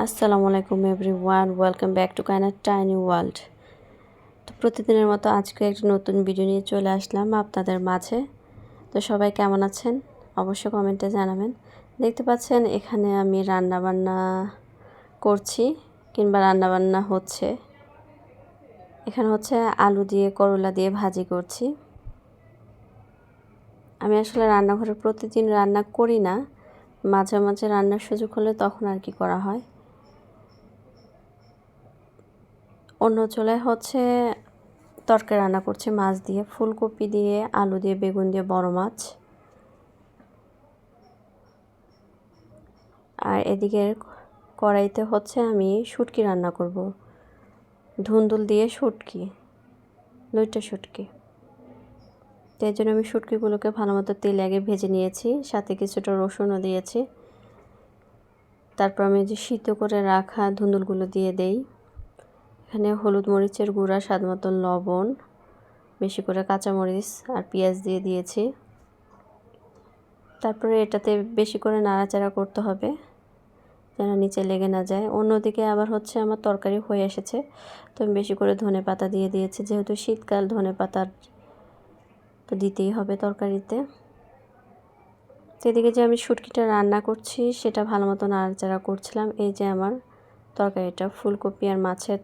আসসালামু আলাইকুম everyone welcome back to Kainar tiny world. তো প্রতিদিনের মতো আজকে একটি নতুন ভিডিও নিয়ে চলে আসলাম আপনাদের মাঝে। তো সবাই কেমন আছেন? অবশ্যই কমেন্টে জানাবেন। দেখতে পাচ্ছেন, এখানে আমি রান্না বান্না করছি কিংবা রান্না বান্না হচ্ছে। এখানে হচ্ছে আলু দিয়ে, করলা দিয়ে ভাজি করছি। আমি আসলে রান্নাঘরে প্রতিদিন রান্না করি না। মাঝে মাঝে রান্নার সুযোগ হলে তখন আর কি করা হয়। অন্য চলে হচ্ছে তরকারি রান্না করছে, মাছ দিয়ে, ফুলকপি দিয়ে, আলু দিয়ে, বেগুন দিয়ে, বড় মাছ। আর এদিকে কড়াইতে হচ্ছে আমি শুটকি রান্না করব। ধুন্দুল দিয়ে শুটকি লইটা শুটকি। তো এই জন্য আমি শুটকিগুলোকে ভালো মতো তেলে আগে ভেজে নিয়েছি, সাথে কিছুটা রসুনও দিয়েছি। তারপর আমি যে সিদ্ধ করে রাখা ধুন্দুলগুলো দিয়ে দেই এখানে হলুদ মরিচের গুঁড়া, স্বাদ মতো লবণ, বেশি করে কাঁচামরিচ আর পেঁয়াজ দিয়ে দিয়েছি। তারপরে এটাতে বেশি করে নাড়াচাড়া করতে হবে যেন নিচে লেগে না যায়। অন্যদিকে আবার হচ্ছে আমার তরকারি হয়ে এসেছে, তো আমি বেশি করে ধনে পাতা দিয়ে দিয়েছি, যেহেতু শীতকাল ধনে পাতার তো দিতেই হবে তরকারিতে। তো এদিকে যে আমি শুটকিটা রান্না করছি, সেটা ভালো মতো নাড়াচাড়া করছিলাম। এই যে আমার তরকারিটা, ফুলকপি আর মাছের